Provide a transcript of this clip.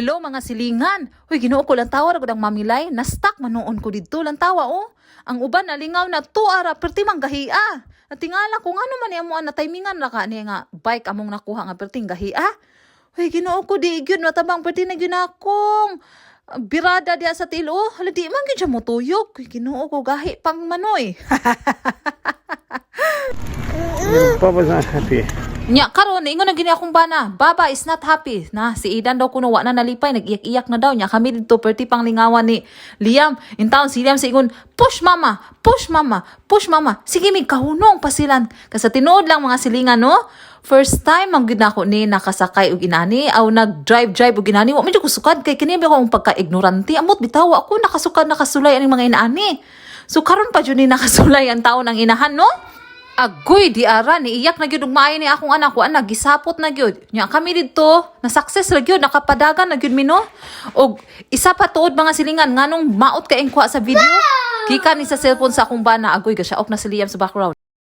mga silingan. Hoy, ginoo ko lang tawa ko dang mamilay. Na-stuck manoon ko dito lang tawa oh. Ang uban nalingaw na to ara perti manggahia. Natingala kung ano man imo na timingan ra ka niya nga bike among nakuha nga perting gahia. Hoy, ginoo ko di gyud matabang perti na gyud akong birada diya sa tilo. Hala di man gyud siya motuyok. Hoy, ginoo ko gahi pang manoy. Papa's not happy. Nya karon ingon na gini akong bana. Baba is not happy. Na si Idan daw kuno wa na nalipay nag-iyak-iyak na daw nya kami dito perti pang lingawan ni Liam. In town si Liam sa ingon, "Push mama, push mama, push mama." Sige mig kahunong pasilan. Kasi tinuod lang mga silingan no. First time ang gid nako ni nakasakay og inani aw nag-drive drive og inani wa medyo kusukad kay kini ba akong pagka-ignorante amot bitaw ako nakasukad nakasulay aning mga inaani. So karon pa jud ni nakasulay ang taon ng inahan no. Agoy, di ara, niiyak na gyud ug maayo ni akong anak ko, anak, gisapot na gyud. Nya kami didto, na success ra gyud, nakapadagan na gyud mi no. Og isa pa tuod mga silingan nganong maot ka engkwa sa video. Kika ni sa cellphone sa akong bana, agoy ga siya ok na si Liam sa background.